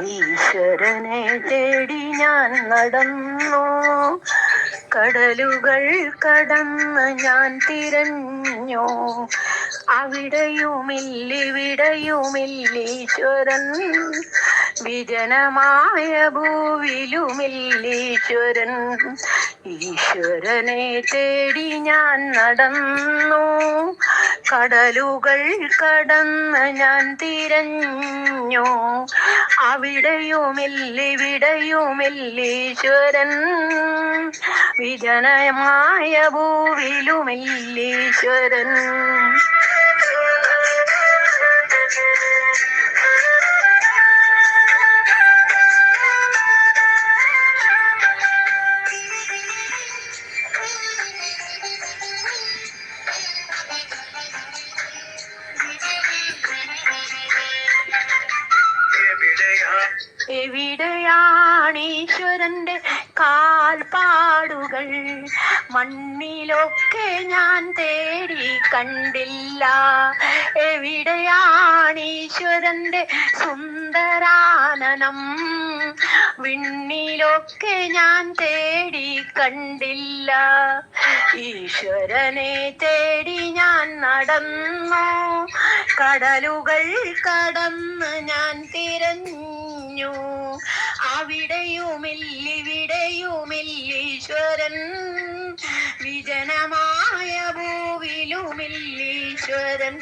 ഈശ്വരനെ തേടി ഞാൻ നടന്നു. കടലുകൾ കടന്ന് ഞാൻ തിരഞ്ഞു. അവിടെയുമില്ലിവിടെയുമില്ലീശ്വരൻ. വിജനമായ ഭൂവിലുമില്ലീശ്വരൻ. ഈശ്വരനെ തേടി ഞാൻ നടന്നു. കടലുകൾ കടന്ന് ഞാൻ തിരഞ്ഞു. അവിടെയുമില്ലിവിടെയുമില്ലീശ്വരൻ വിജനമായ ഭൂവിലുമില്ലീശ്വരൻ കാൽപ്പാടുകൾ മണ്ണിലൊക്കെ ഞാൻ തേടി കണ്ടില്ല. എവിടെയാണ് ഈശ്വരന്റെ സുന്ദരാനനം? വിണ്ണിലൊക്കെ ഞാൻ തേടി കണ്ടില്ല. ഈശ്വരനെ തേടി ഞാൻ നടന്നു. കടലുകൾ കടന്ന് ഞാൻ തിരഞ്ഞു. അവിടെയുമില്ലിവിടെയുമില്ലീശ്വരൻ വിജനമായ ഭൂവിലുമില്ലീശ്വരൻ.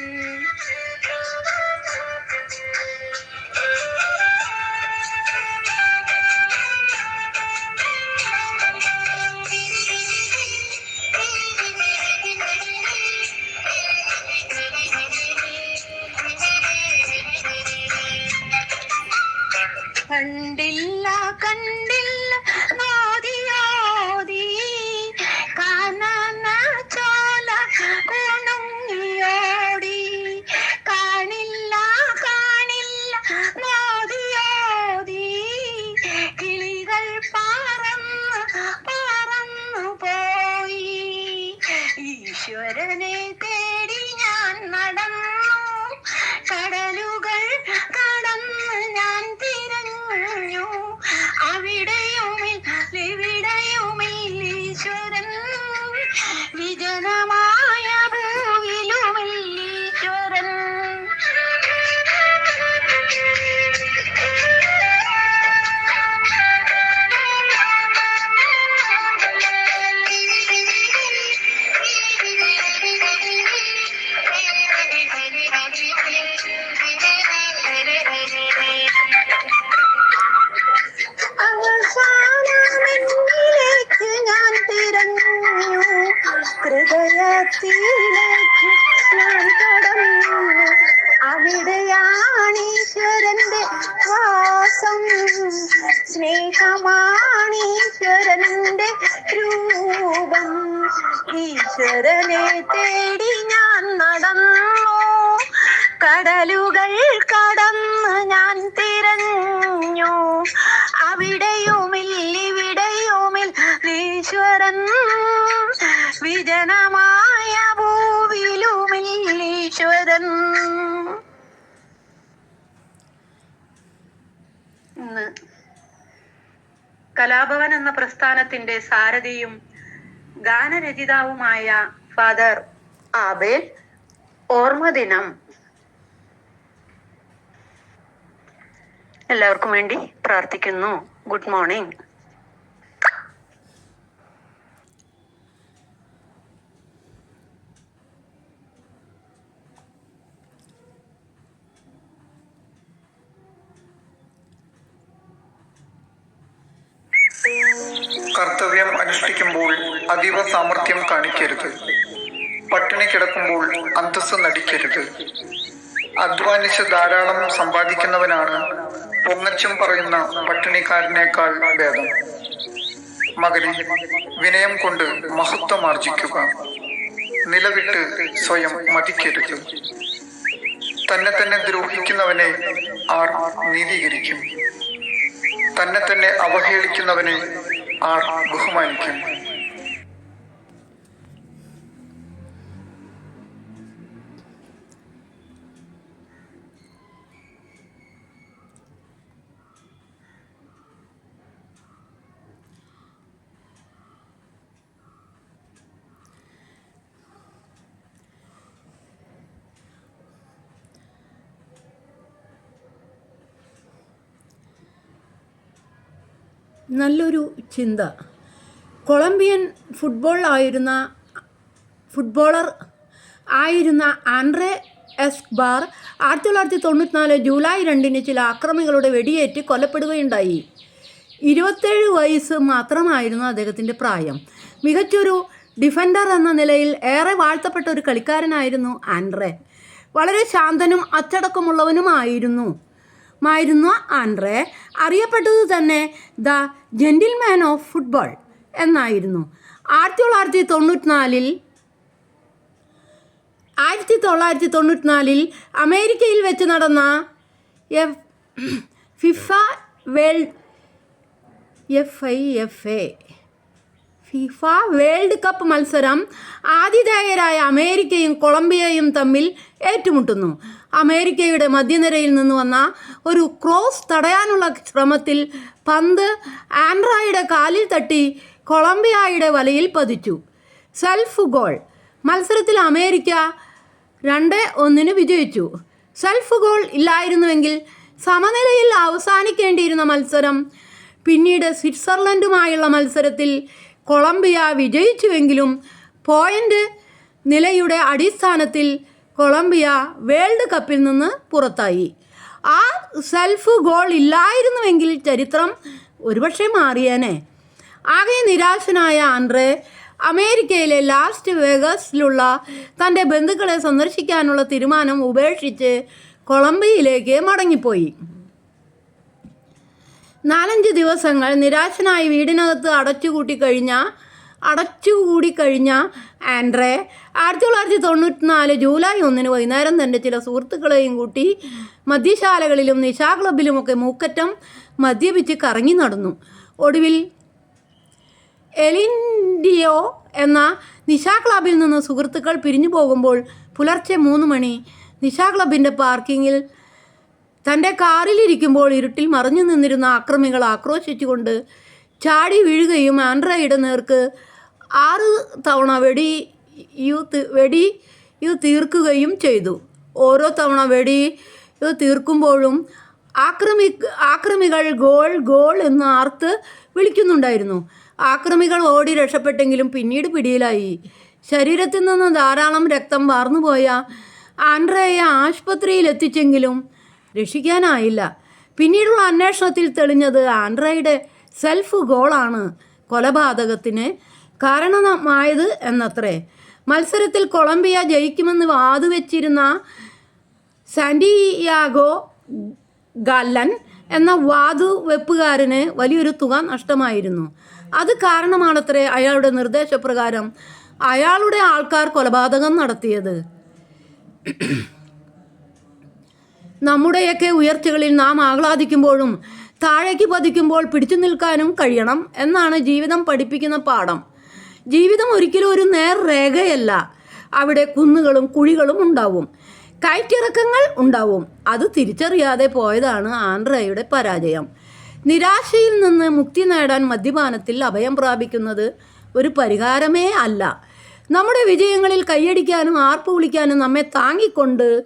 കണ്ടില്ല കണ്ടില്ല കടലുകൾ കടന്ന് ഞാൻ തിരഞ്ഞു. അവിടെയുമില്ലിവിടെയുമിൽ ഈശ്വരൻ വിജനമായ ഭൂവിലുമില്ലീശ്വരൻ ഇന്ന് കലാഭവൻ എന്ന പ്രസ്ഥാനത്തിന്റെ സാരഥിയും ഗാനരചിതാവുമായ ഫാദർ ആബേൽ ഓർമ്മദിനം എല്ലാവർക്കും വേണ്ടി പ്രാർത്ഥിക്കുന്നു. ഗുഡ് മോർണിംഗ് കർത്തവ്യം അനുഷ്ഠിക്കുമ്പോൾ അതീവ സാമർഥ്യം കാണിക്കരുത്. പട്ടിണി കിടക്കുമ്പോൾ അന്തസ്സ് നടിക്കരുത്. അധ്വാനിച്ച് ധാരാളം സമ്പാദിക്കുന്നവനാണ് പൊങ്ങച്ചം പറയുന്ന പട്ടിണിക്കാരനേക്കാൾ ഭേദം. മകനെ വിനയം കൊണ്ട് മഹത്വം ആർജിക്കുക. നിലവിട്ട് സ്വയം മതിക്കരുത്. തന്നെ തന്നെ ദ്രോഹിക്കുന്നവനെ ആർ നീതീകരിക്കും. തന്നെ തന്നെ അവഹേളിക്കുന്നവനെ ആർ ബഹുമാനിക്കും. നല്ലൊരു ചിന്ത. കൊളംബിയൻ ഫുട്ബോൾ ആയിരുന്ന ഫുട്ബോളർ ആയിരുന്ന ആൻഡ്രേ എസ്ബാർ ആയിരത്തി തൊള്ളായിരത്തി തൊണ്ണൂറ്റിനാല് ജൂലൈ രണ്ടിന് ചില അക്രമികളുടെ വെടിയേറ്റ് കൊല്ലപ്പെടുകയുണ്ടായി. ഇരുപത്തേഴ് വയസ്സ് മാത്രമായിരുന്നു അദ്ദേഹത്തിന്റെ പ്രായം. മികച്ചൊരു ഡിഫൻഡർ എന്ന നിലയിൽ ഏറെ വാഴ്ത്തപ്പെട്ട ഒരു കളിക്കാരനായിരുന്നു ആൻഡ്രെ. വളരെ ശാന്തനും അച്ചടക്കമുള്ളവനുമായിരുന്നു. മായിരുന്നു ആൻഡ്രെ. അറിയപ്പെട്ടത് തന്നെ ദ ജെന്റിൽമാൻ ഓഫ് ഫുട്ബോൾ എന്നായിരുന്നു. ആയിരത്തി തൊള്ളായിരത്തി തൊണ്ണൂറ്റിനാലിൽ ആയിരത്തി തൊള്ളായിരത്തി തൊണ്ണൂറ്റിനാലിൽ അമേരിക്കയിൽ വെച്ച് നടന്ന F FIFA world F I F A FIFA world cup മത്സരം ആതിഥേയരായ അമേരിക്കയും കൊളംബിയയും തമ്മിൽ ഏറ്റുമുട്ടുന്നു. അമേരിക്കയുടെ മധ്യനിരയിൽ നിന്ന് വന്ന ഒരു ക്രോസ് തടയാനുള്ള ശ്രമത്തിൽ പന്ത് ആൻഡ്രായുടെ കാലിൽ തട്ടി കൊളംബിയയുടെ വലയിൽ പതിച്ചു. Self goal. മത്സരത്തിൽ അമേരിക്ക രണ്ട് ഒന്നിന് വിജയിച്ചു. സെൽഫ് ഗോൾ ഇല്ലായിരുന്നുവെങ്കിൽ സമനിലയിൽ അവസാനിക്കേണ്ടിയിരുന്ന മത്സരം പിന്നീട് സ്വിറ്റ്സർലൻഡുമായുള്ള മത്സരത്തിൽ കൊളംബിയ വിജയിച്ചുവെങ്കിലും പോയിന്റ് നിലയുടെ അടിസ്ഥാനത്തിൽ കൊളംബിയ വേൾഡ് കപ്പിൽ നിന്ന് പുറത്തായി. ആ സെൽഫ് ഗോൾ ഇല്ലായിരുന്നുവെങ്കിൽ ചരിത്രം ഒരുപക്ഷെ മാറിയേനെ. ആകെ നിരാശനായ ആൻഡ്രേ അമേരിക്കയിലെ ലാസ്റ്റ് വേഗസിലുള്ള തന്റെ ബന്ധുക്കളെ സന്ദർശിക്കാനുള്ള തീരുമാനം ഉപേക്ഷിച്ച് കൊളംബിയയിലേക്ക് മടങ്ങിപ്പോയി. നാലഞ്ച് ദിവസങ്ങൾ നിരാശനായി വീടിനകത്ത് അടച്ചുകൂട്ടി കഴിഞ്ഞ അടച്ചുകൂടി കഴിഞ്ഞ ആൻഡ്രേ ആയിരത്തി തൊള്ളായിരത്തി തൊണ്ണൂറ്റിനാല് ജൂലൈ ഒന്നിന് വൈകുന്നേരം തന്നെ ചില സുഹൃത്തുക്കളെയും കൂട്ടി മദ്യശാലകളിലും നിശാ ക്ലബിലുമൊക്കെ മൂക്കറ്റം മദ്യപിച്ച് കറങ്ങി നടന്നു. ഒടുവിൽ എലിൻഡിയോ എന്ന നിശാ ക്ലബിൽ നിന്ന് സുഹൃത്തുക്കൾ പിരിഞ്ഞു പോകുമ്പോൾ പുലർച്ചെ മൂന്ന് മണി നിശാ ക്ലബിന്റെ പാർക്കിങ്ങിൽ തന്റെ കാറിലിരിക്കുമ്പോൾ ഇരുട്ടിൽ മറിഞ്ഞു നിന്നിരുന്ന ആക്രമികൾ ആക്രോശിച്ചുകൊണ്ട് ചാടി വീഴുകയും ആൻഡ്രയുടെ നേർക്ക് ആറ് തവണ വെടി യു വെടി യു തീർക്കുകയും ചെയ്തു. ഓരോ തവണ വെടി തീർക്കുമ്പോഴും ആക്രമി ആക്രമികൾ ഗോൾ ഗോൾ എന്ന് ആർത്ത് വിളിക്കുന്നുണ്ടായിരുന്നു. ആക്രമികൾ ഓടി രക്ഷപ്പെട്ടെങ്കിലും പിന്നീട് പിടിയിലായി. ശരീരത്തിൽ നിന്ന് ധാരാളം രക്തം വാർന്നുപോയ ആൻഡ്രയെ ആശുപത്രിയിൽ എത്തിച്ചെങ്കിലും രക്ഷിക്കാനായില്ല. പിന്നീടുള്ള അന്വേഷണത്തിൽ തെളിഞ്ഞത് ആൻഡ്രയുടെ സെൽഫ് ഗോളാണ്. കൊലപാതകത്തിന് കാരണമായത് എന്നത്രേ. മത്സരത്തിൽ കൊളംബിയ ജയിക്കുമെന്ന് വാതുവെച്ചിരുന്ന സാന്റിയാഗോ ഗല്ലൻ എന്ന വാതുവെപ്പുകാരന് വലിയൊരു തുക നഷ്ടമായിരുന്നു. അത് കാരണമാണത്രേ അയാളുടെ നിർദ്ദേശപ്രകാരം അയാളുടെ ആൾക്കാർ കൊലപാതകം നടത്തിയത്. നമ്മുടെയൊക്കെ ഉയർച്ചകളിൽ നാം ആഹ്ലാദിക്കുമ്പോഴും താഴേക്ക് പതിക്കുമ്പോൾ പിടിച്ചു നിൽക്കാനും കഴിയണം എന്നാണ് ജീവിതം പഠിപ്പിക്കുന്ന പാഠം. ജീവിതം ഒരിക്കലും ഒരു നേർരേഖയല്ല. അവിടെ കുന്നുകളും കുഴികളും ഉണ്ടാവും. കയറ്റിറക്കങ്ങൾ ഉണ്ടാവും. അത് തിരിച്ചറിയാതെ പോയതാണ് ആന്ധ്രയുടെ പരാജയം. നിരാശയിൽ നിന്ന് മുക്തി നേടാൻ മദ്യപാനത്തിൽ അഭയം പ്രാപിക്കുന്നത് ഒരു പരിഹാരമേ അല്ല. നമ്മുടെ വിജയങ്ങളിൽ കൈയടിക്കാനും ആർപ്പ് വിളിക്കാനും നമ്മെ താങ്ങിക്കൊണ്ട്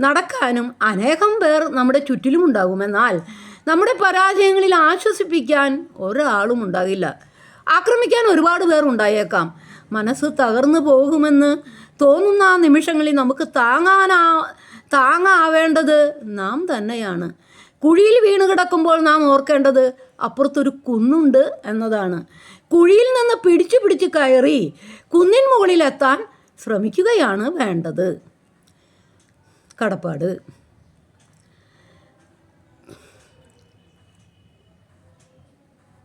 നടക്കാനും അനേകം പേർ നമ്മുടെ ചുറ്റിലുമുണ്ടാകും എന്നാൽ നമ്മുടെ പരാജയങ്ങളിൽ ആശ്വസിപ്പിക്കാൻ ഒരാളും ഉണ്ടാകില്ല. ആക്രമിക്കാൻ ഒരുപാട് പേർ ഉണ്ടായേക്കാം. മനസ്സ് തകർന്നു പോകുമെന്ന് തോന്നുന്ന ആ നിമിഷങ്ങളിൽ നമുക്ക് താങ്ങാനാ താങ്ങാവേണ്ടത് നാം തന്നെയാണ്. കുഴിയിൽ വീണ് കിടക്കുമ്പോൾ നാം ഓർക്കേണ്ടത് അപ്പുറത്തൊരു കുന്നുണ്ട് എന്നതാണ്. കുഴിയിൽ നിന്ന് പിടിച്ചു പിടിച്ച് കയറി കുന്നിൻ മുകളിലെത്താൻ ശ്രമിക്കുകയാണ് വേണ്ടത്. കടപ്പാട്.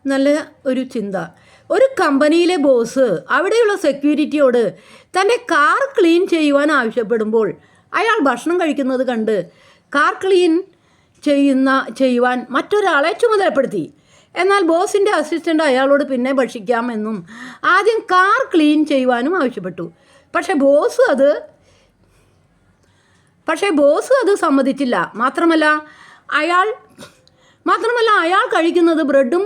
നല്ല ഒരു ചിന്ത. ഒരു കമ്പനിയിലെ ബോസ് അവിടെയുള്ള സെക്യൂരിറ്റിയോട് തന്റെ കാർ ക്ലീൻ ചെയ്യുവാൻ ആവശ്യപ്പെടുമ്പോൾ അയാൾ ഭക്ഷണം കഴിക്കുന്നത് കണ്ട് കാർ ക്ലീൻ ചെയ്യുന്ന ചെയ്യുവാൻ മറ്റൊരാളെ ചുമതലപ്പെടുത്തി. എന്നാൽ ബോസിന്റെ അസിസ്റ്റന്റ് അയാളോട് പിന്നെ ഭക്ഷിക്കാമെന്നും ആദ്യം കാർ ക്ലീൻ ചെയ്യുവാനും ആവശ്യപ്പെട്ടു. പക്ഷേ ബോസ് അത് പക്ഷേ ബോസ് അത് സമ്മതിച്ചില്ല. മാത്രമല്ല അയാൾ മാത്രമല്ല അയാൾ കഴിക്കുന്നത് ബ്രെഡും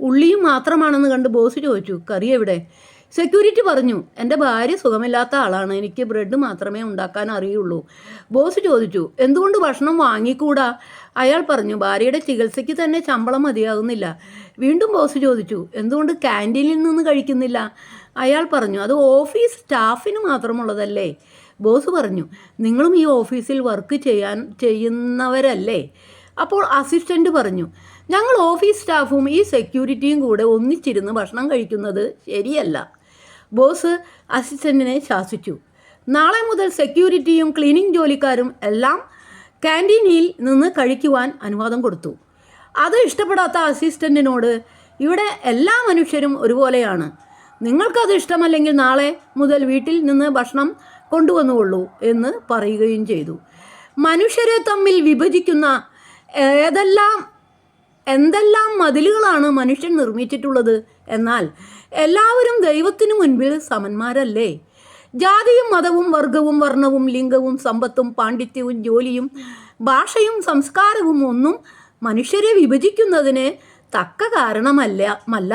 ഉള്ളിയും മാത്രമാണെന്ന് കണ്ട് ബോസ് ചോദിച്ചു കറി എവിടെ? സെക്യൂരിറ്റി പറഞ്ഞു എന്റെ ഭാര്യ സുഖമില്ലാത്ത ആളാണ് എനിക്ക് ബ്രെഡ് മാത്രമേ ഉണ്ടാക്കാൻ അറിയുള്ളൂ. ബോസ് ചോദിച്ചു എന്തുകൊണ്ട് ഭക്ഷണം വാങ്ങിക്കൂടാ? അയാൾ പറഞ്ഞു ഭാര്യയുടെ ചികിത്സയ്ക്ക് തന്നെ ശമ്പളം മതിയാകുന്നില്ല. വീണ്ടും ബോസ് ചോദിച്ചു എന്തുകൊണ്ട് ക്യാന്റീനിൽ നിന്ന് കഴിക്കുന്നില്ല? അയാൾ പറഞ്ഞു അത് ഓഫീസ് സ്റ്റാഫിന് മാത്രമുള്ളതല്ലേ. ബോസ് പറഞ്ഞു നിങ്ങളും ഈ ഓഫീസിൽ വർക്ക് ചെയ്യാൻ ചെയ്യുന്നവരല്ലേ? അപ്പോൾ അസിസ്റ്റന്റ് പറഞ്ഞു ഞങ്ങൾ ഓഫീസ് സ്റ്റാഫും ഈ സെക്യൂരിറ്റിയും കൂടെ ഒന്നിച്ചിരുന്ന് ഭക്ഷണം കഴിക്കുന്നത് ശരിയല്ല. ബോസ് അസിസ്റ്റന്റിനെ ശാസിച്ചു. നാളെ മുതൽ സെക്യൂരിറ്റിയും ക്ലീനിങ് ജോലിക്കാരും എല്ലാം ക്യാന്റീനിൽ നിന്ന് കഴിക്കുവാൻ അനുവാദം കൊടുത്തു. അത് ഇഷ്ടപ്പെടാത്ത അസിസ്റ്റന്റിനോട് ഇവിടെ എല്ലാ മനുഷ്യരും ഒരുപോലെയാണ്. നിങ്ങൾക്കത് ഇഷ്ടമല്ലെങ്കിൽ നാളെ മുതൽ വീട്ടിൽ നിന്ന് ഭക്ഷണം കൊണ്ടുവന്നുകൊള്ളൂ എന്ന് പറയുകയും ചെയ്തു. മനുഷ്യരെ തമ്മിൽ വിഭജിക്കുന്ന ഏതെല്ലാം എന്തെല്ലാം മതിലുകളാണ് മനുഷ്യൻ നിർമ്മിച്ചിട്ടുള്ളത്? എന്നാൽ എല്ലാവരും ദൈവത്തിനു മുൻപിൽ സമന്മാരല്ലേ? ജാതിയും മതവും വർഗവും വർണവും ലിംഗവും സമ്പത്തും പാണ്ഡിത്യവും ജോലിയും ഭാഷയും സംസ്കാരവും ഒന്നും മനുഷ്യരെ വിഭജിക്കുന്നതിന് തക്ക കാരണമല്ല മല്ല.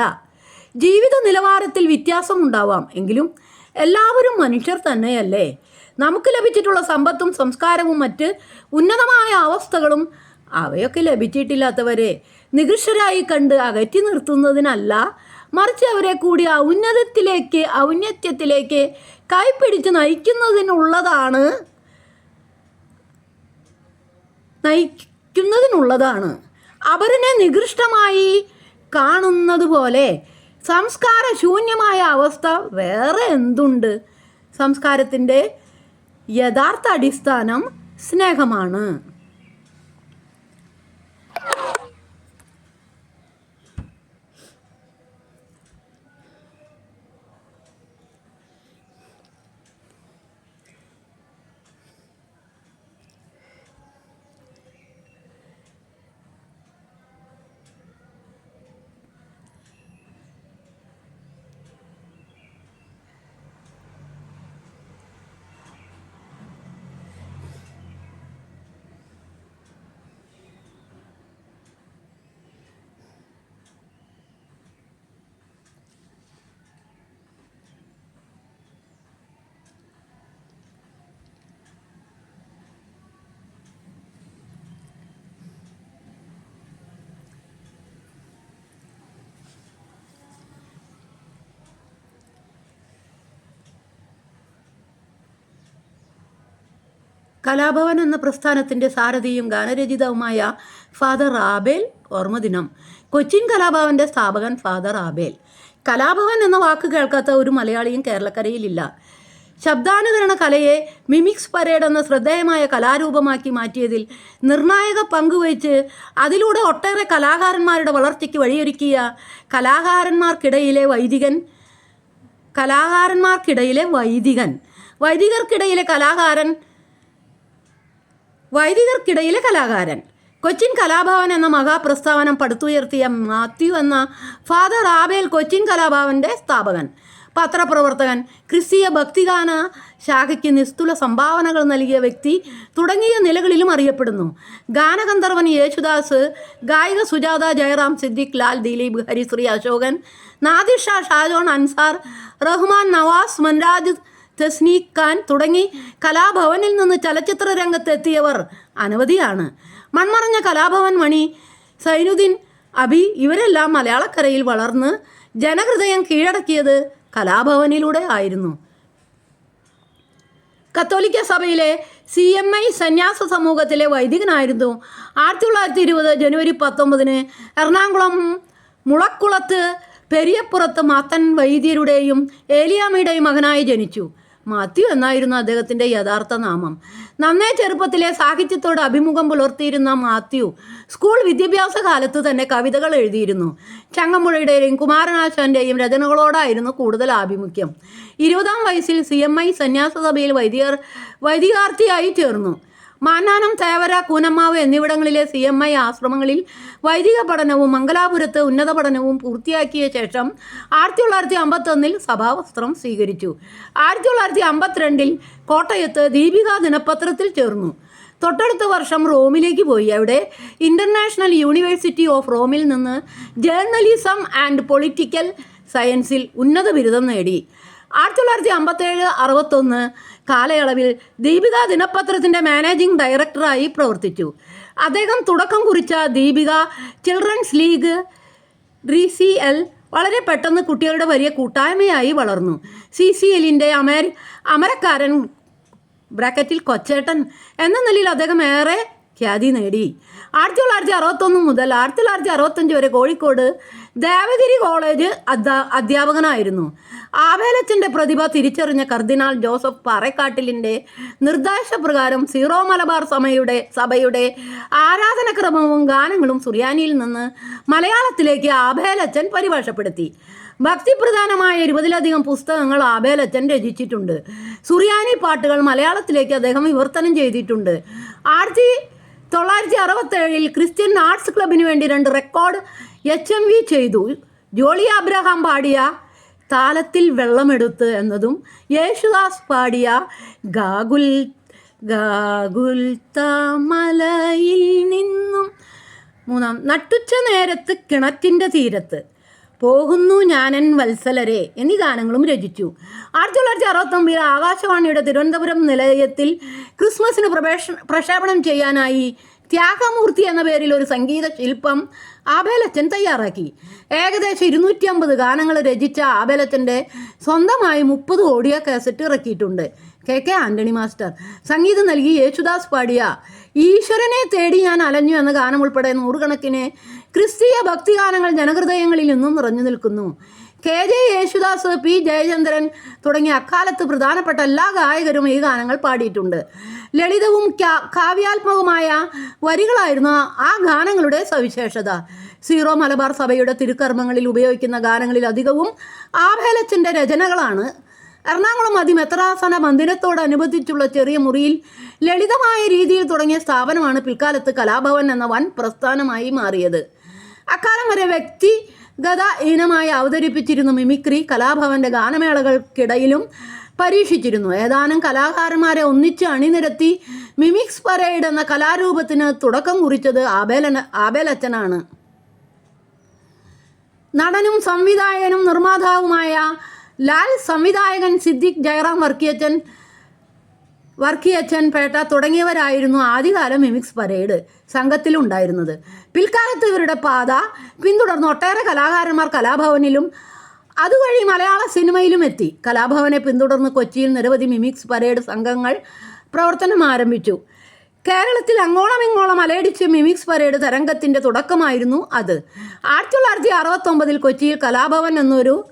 ജീവിത നിലവാരത്തിൽ വ്യത്യാസമുണ്ടാവാം എങ്കിലും എല്ലാവരും മനുഷ്യർ തന്നെയല്ലേ? നമുക്ക് ലഭിച്ചിട്ടുള്ള സമ്പത്തും സംസ്കാരവും മറ്റ് ഉന്നതമായ അവസ്ഥകളും അവയൊക്കെ ലഭിച്ചിട്ടില്ലാത്തവരെ നികൃഷ്ടരായി കണ്ട് അകറ്റി നിർത്തുന്നതിനല്ല മറിച്ച് അവരെ കൂടി ഔന്നതത്തിലേക്ക് ഔന്നത്യത്തിലേക്ക് കൈപ്പിടിച്ച് നയിക്കുന്നതിനുള്ളതാണ്. നയിക്കുന്നതിനുള്ളതാണ്. അവരനെ നികൃഷ്ടമായി കാണുന്നത് പോലെ സംസ്കാര ശൂന്യമായ അവസ്ഥ വേറെ എന്തുണ്ട്? സംസ്കാരത്തിന്റെ യഥാർത്ഥ അടിസ്ഥാനം സ്നേഹമാണ്. കലാഭവൻ എന്ന പ്രസ്ഥാനത്തിന്റെ സാരഥിയും ഗാനരചിതവുമായ ഫാദർ ആബേൽ ഓർമ്മദിനം. കൊച്ചിൻ കലാഭവന്റെ സ്ഥാപകൻ ഫാദർ ആബേൽ. കലാഭവൻ എന്ന വാക്ക് കേൾക്കാത്ത ഒരു മലയാളിയും കേരളക്കരയിലില്ല. ശബ്ദാനുകരണ കലയെ മിമിക്സ് പരേഡ് എന്ന ശ്രദ്ധേയമായ കലാരൂപമാക്കി മാറ്റിയതിൽ നിർണായക പങ്കുവഹിച്ച് അതിലൂടെ ഒട്ടേറെ കലാകാരന്മാരുടെ വളർച്ചയ്ക്ക് വഴിയൊരുക്കിയ കലാകാരന്മാർക്കിടയിലെ വൈദികൻ കലാകാരന്മാർക്കിടയിലെ വൈദികൻ വൈദികർക്കിടയിലെ കലാകാരൻ വൈദികർക്കിടയിലെ കലാകാരൻ. കൊച്ചിൻ കലാഭവൻ എന്ന മഹാപ്രസ്താവനം പടുത്തുയർത്തിയ മാത്യു എന്ന ഫാദർ ആബേൽ കൊച്ചിൻ കലാഭവന്റെ സ്ഥാപകൻ. പത്രപ്രവർത്തകൻ ക്രിസ്തീയ ഭക്തിഗാന ശാഖയ്ക്ക് നിസ്തുല സംഭാവനകൾ നൽകിയ വ്യക്തി തുടങ്ങിയ നിലകളിലും അറിയപ്പെടുന്നു. ഗാനഗന്ധർവൻ യേശുദാസ് ഗായിക സുജാത ജയറാം സിദ്ദിഖ് ലാൽ ദിലീപ് ഹരിശ്രീ അശോകൻ നാദിഷ ഷാജോൺ അൻസാർ റഹ്മാൻ നവാസ് മൻരാജ് തസ്നീഖ് ഖാൻ തുടങ്ങി കലാഭവനിൽ നിന്ന് ചലച്ചിത്ര രംഗത്തെത്തിയവർ അനവധിയാണ്. മൺമറഞ്ഞ കലാഭവൻ മണി സൈനുദ്ദീൻ അബി ഇവരെല്ലാം മലയാളക്കരയിൽ വളർന്ന് ജനഹൃദയം കീഴടക്കിയത് കലാഭവനിലൂടെ ആയിരുന്നു. കത്തോലിക്ക സഭയിലെ സി എം ഐ സന്യാസ സമൂഹത്തിലെ വൈദികനായിരുന്നു. ആയിരത്തി തൊള്ളായിരത്തി ഇരുപത് ജനുവരി പത്തൊമ്പതിന് എറണാകുളം മുളക്കുളത്ത് പെരിയപ്പുറത്ത് മാത്തൻ വൈദ്യരുടെയും ഏലിയാമ്മയുടെയും മകനായി ജനിച്ചു. മാത്യു എന്നായിരുന്നു അദ്ദേഹത്തിന്റെ യഥാർത്ഥ നാമം. നന്നേ ചെറുപ്പത്തിലെ സാഹിത്യത്തോട് അഭിമുഖം പുലർത്തിയിരുന്ന മാത്യു സ്കൂൾ വിദ്യാഭ്യാസ കാലത്ത് തന്നെ കവിതകൾ എഴുതിയിരുന്നു. ചങ്ങമ്പുഴയുടെയും കുമാരനാശാന്റെയും രചനകളോടായിരുന്നു കൂടുതൽ ആഭിമുഖ്യം. ഇരുപതാം വയസ്സിൽ സി എം ഐ സന്യാസ സഭയിൽ വൈദികർ വൈദികാർത്ഥിയായി ചേർന്നു. മാന്നാനം തേവര കൂനമ്മാവ് എന്നിവിടങ്ങളിലെ സി എം ഐ ആശ്രമങ്ങളിൽ വൈദിക പഠനവും മംഗലാപുരത്ത് ഉന്നത പഠനവും പൂർത്തിയാക്കിയ ശേഷം ആയിരത്തി തൊള്ളായിരത്തി അമ്പത്തൊന്നിൽ സഭാവസ്ത്രം സ്വീകരിച്ചു. ആയിരത്തി തൊള്ളായിരത്തി അമ്പത്തിരണ്ടിൽ കോട്ടയത്ത് ദീപിക ദിനപത്രത്തിൽ ചേർന്നു. തൊട്ടടുത്ത വർഷം റോമിലേക്ക് പോയി. അവിടെ ഇന്റർനാഷണൽ യൂണിവേഴ്സിറ്റി ഓഫ് റോമിൽ നിന്ന് ജേർണലിസം ആൻഡ് പൊളിറ്റിക്കൽ സയൻസിൽ ഉന്നത ബിരുദം നേടി. ആയിരത്തി തൊള്ളായിരത്തി അമ്പത്തേഴ് അറുപത്തൊന്ന് കാലയളവിൽ ദീപിക ദിനപത്രത്തിന്റെ മാനേജിംഗ് ഡയറക്ടറായി പ്രവർത്തിച്ചു. അദ്ദേഹം തുടക്കം കുറിച്ച Deepika children's league D C L വളരെ പെട്ടെന്ന് കുട്ടികളുടെ വലിയ കൂട്ടായ്മയായി വളർന്നു. സി സി എല്ലിന്റെ അമർ അമരക്കാരൻ ബ്രാക്കറ്റിൽ കൊച്ചേട്ടൻ എന്ന നിലയിൽ അദ്ദേഹം ഏറെ ഖ്യാതി നേടി. ആയിരത്തി തൊള്ളായിരത്തി അറുപത്തൊന്ന് മുതൽ ആയിരത്തി തൊള്ളായിരത്തി അറുപത്തഞ്ച് വരെ കോഴിക്കോട് ദേവഗിരി കോളേജ് അധ്യാ അധ്യാപകനായിരുന്നു. ആവേലച്ചന്റെ പ്രതിഭ തിരിച്ചറിഞ്ഞ കർദിനാൾ ജോസഫ് പാറക്കാട്ടിലിന്റെ നിർദ്ദേശപ്രകാരം സീറോ മലബാർ സഭയുടെ സഭയുടെ ആരാധനക്രമവും ഗാനങ്ങളും സുറിയാനിയിൽ നിന്ന് മലയാളത്തിലേക്ക് ആഭേലച്ചൻ പരിഭാഷപ്പെടുത്തി. ഭക്തിപ്രധാനമായ ഇരുപതിലധികം പുസ്തകങ്ങൾ ആബേലച്ചൻ രചിച്ചിട്ടുണ്ട്. സുറിയാനി പാട്ടുകൾ മലയാളത്തിലേക്ക് അദ്ദേഹം വിവർത്തനം ചെയ്തിട്ടുണ്ട്. ആയിരത്തി തൊള്ളായിരത്തി അറുപത്തേഴിൽ ക്രിസ്ത്യൻ ആർട്സ് ക്ലബിന് വേണ്ടി രണ്ട് റെക്കോർഡ് എച്ച് എം വി ചെയ്തു. ജോളി അബ്രഹാം പാടിയ താലത്തിൽ വെള്ളമെടുത്ത് എന്നതും യേശുദാസ് പാടിയ ഗാഗുൽ ഗാഗുൽ തമലയിൽ നിന്നും മൂന്നാം നട്ടുച്ച നേരത്ത് കിണറ്റിന്റെ തീരത്ത്. പോകുന്നു ഞാനൻ വത്സലരെ എന്നീ ഗാനങ്ങളും രചിച്ചു. ആയിരത്തി തൊള്ളായിരത്തി അറുപത്തൊമ്പതിൽ ആകാശവാണിയുടെ തിരുവനന്തപുരം നിലയത്തിൽ ക്രിസ്മസിന് പ്രവേശ പ്രക്ഷേപണം ചെയ്യാനായി ത്യാഗമൂർത്തി എന്ന പേരിൽ ഒരു സംഗീത ശില്പം ആബേലച്ചൻ തയ്യാറാക്കി. ഏകദേശം ഇരുന്നൂറ്റി അമ്പത് ഗാനങ്ങൾ രചിച്ച ആബേലച്ചന്റെ സ്വന്തമായി മുപ്പത് ഓഡിയോ കാസറ്റ് ഇറക്കിയിട്ടുണ്ട്. K K Antony master. സംഗീതം നൽകി യേശുദാസ് പാടിയ ഈശ്വരനെ തേടി ഞാൻ അലഞ്ഞു എന്ന ഗാനം ഉൾപ്പെടെ നൂറുകണക്കിന് ക്രിസ്തീയ ഭക്തിഗാനങ്ങൾ ജനഹൃദയങ്ങളിൽ നിന്നും നിറഞ്ഞു നിൽക്കുന്നു. K J Yesudas P Jayachandran തുടങ്ങിയ അക്കാലത്ത് പ്രധാനപ്പെട്ട എല്ലാ ഗായകരും ഈ ഗാനങ്ങൾ പാടിയിട്ടുണ്ട്. ലളിതവും കാവ്യാത്മകവുമായ വരികളായിരുന്നു ആ ഗാനങ്ങളുടെ സവിശേഷത. സീറോ മലബാർ സഭയുടെ തിരുക്കർമ്മങ്ങളിൽ ഉപയോഗിക്കുന്ന ഗാനങ്ങളിൽ അധികവും ആഭേലച്ചന്റെ രചനകളാണ്. എറണാകുളം അതിമെത്രാസന മന്ദിരത്തോടനുബന്ധിച്ചുള്ള ചെറിയ മുറിയിൽ ലളിതമായ രീതിയിൽ തുടങ്ങിയ സ്ഥാപനമാണ് പിൽക്കാലത്ത് കലാഭവൻ എന്ന വൻ പ്രസ്ഥാനമായി മാറിയത്. അക്കാലം വരെ വ്യക്തിഗത ഇനമായി അവതരിപ്പിച്ചിരുന്ന മിമിക്രി കലാഭവന്റെ ഗാനമേളകൾക്കിടയിലും പരീക്ഷിച്ചിരുന്നു. ഏതാനും കലാകാരന്മാരെ ഒന്നിച്ച് അണിനിരത്തി മിമിക്സ് പരേഡ് എന്ന കലാരൂപത്തിന് തുടക്കം കുറിച്ചത് ആബേലന ആബേലച്ചനാണ്. നടനും സംവിധായകനും നിർമ്മാതാവുമായ ലാൽ സംവിധായകൻ സിദ്ദിഖ് ജയറാം വർക്കിയച്ചൻ വർക്കിയച്ചൻ പേട്ട തുടങ്ങിയവരായിരുന്നു ആദ്യകാല മിമിക്സ് പരേഡ് സംഘത്തിലുണ്ടായിരുന്നത്. പിൽക്കാലത്ത് ഇവരുടെ പാത പിന്തുടർന്ന് ഒട്ടേറെ കലാകാരന്മാർ കലാഭവനിലും അതുവഴി മലയാള സിനിമയിലും എത്തി. കലാഭവനെ പിന്തുടർന്ന് കൊച്ചിയിൽ നിരവധി മിമിക്സ് പരേഡ് സംഘങ്ങൾ പ്രവർത്തനം ആരംഭിച്ചു. കേരളത്തിൽ അങ്ങോളം ഇങ്ങോളം അലയടിച്ച് മിമിക്സ് പരേഡ് തരംഗത്തിന്റെ തുടക്കമായിരുന്നു അത്. ആയിരത്തി തൊള്ളായിരത്തി അറുപത്തൊമ്പതിൽ കൊച്ചിയിൽ കലാഭവൻ എന്നൊരു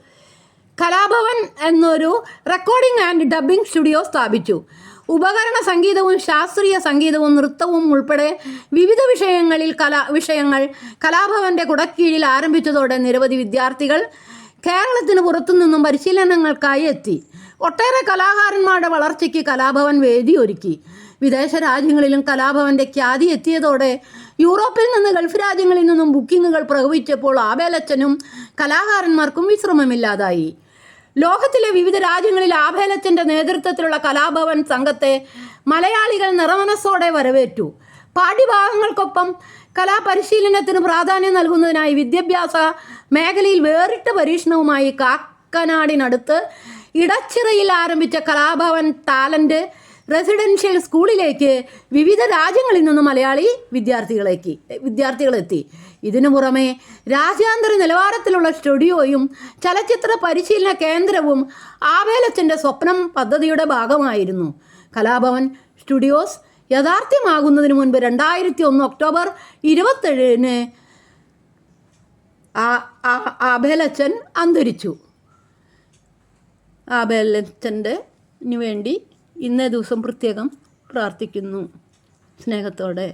കലാഭവൻ എന്നൊരു റെക്കോർഡിംഗ് ആൻഡ് ഡബ്ബിംഗ് സ്റ്റുഡിയോ സ്ഥാപിച്ചു. ഉപകരണ സംഗീതവും ശാസ്ത്രീയ സംഗീതവും നൃത്തവും ഉൾപ്പെടെ വിവിധ വിഷയങ്ങളിൽ കലാ വിഷയങ്ങൾ കലാഭവന്റെ കുടക്കീഴിൽ ആരംഭിച്ചതോടെ നിരവധി വിദ്യാർത്ഥികൾ കേരളത്തിന് പുറത്തുനിന്നും പരിശീലനങ്ങൾക്കായി എത്തി. ഒട്ടേറെ കലാകാരന്മാരുടെ വളർച്ചയ്ക്ക് കലാഭവൻ വേദി ഒരുക്കി വിദേശ രാജ്യങ്ങളിലും കലാഭവന്റെ ഖ്യാതി എത്തിയതോടെ യൂറോപ്പിൽ നിന്ന് ഗൾഫ് രാജ്യങ്ങളിൽ നിന്നും ബുക്കിങ്ങുകൾ പ്രവഹിച്ചപ്പോൾ ആബേലച്ചനും കലാകാരന്മാർക്കും വിശ്രമമില്ലാതായി. ലോകത്തിലെ വിവിധ രാജ്യങ്ങളിൽ ആഭേലച്ചന്റെ നേതൃത്വത്തിലുള്ള കലാഭവൻ സംഘത്തെ മലയാളികൾ നിറമനസ്സോടെ വരവേറ്റു. പാഠ്യഭാഗങ്ങൾക്കൊപ്പം കലാപരിശീലനത്തിന് പ്രാധാന്യം നൽകുന്നതിനായി വിദ്യാഭ്യാസ മേഖലയിൽ വേറിട്ട പരീക്ഷണവുമായി കാക്കനാടിനടുത്ത് ഇടച്ചിറയിൽ ആരംഭിച്ച കലാഭവൻ ടാലന്റ് റെസിഡൻഷ്യൽ സ്കൂളിലേക്ക് വിവിധ രാജ്യങ്ങളിൽ നിന്ന് മലയാളി വിദ്യാർത്ഥികളേക്ക് വിദ്യാർത്ഥികളെത്തി. ഇതിനു പുറമെ രാജ്യാന്തര നിലവാരത്തിലുള്ള സ്റ്റുഡിയോയും ചലച്ചിത്ര പരിശീലന കേന്ദ്രവും ആവേലച്ചന്റെ സ്വപ്നം പദ്ധതിയുടെ ഭാഗമായിരുന്നു. കലാഭവൻ സ്റ്റുഡിയോസ് യാഥാർത്ഥ്യമാകുന്നതിന് മുൻപ് രണ്ടായിരത്തി ഒന്ന് ഒക്ടോബർ ഇരുപത്തേഴിന് ആബേലച്ചൻ അന്തരിച്ചു. ആബേലച്ചന്റെ വേണ്ടി ഇന്നേ ദിവസം പ്രത്യേകം പ്രാർത്ഥിക്കുന്നു. സ്നേഹത്തോടെ.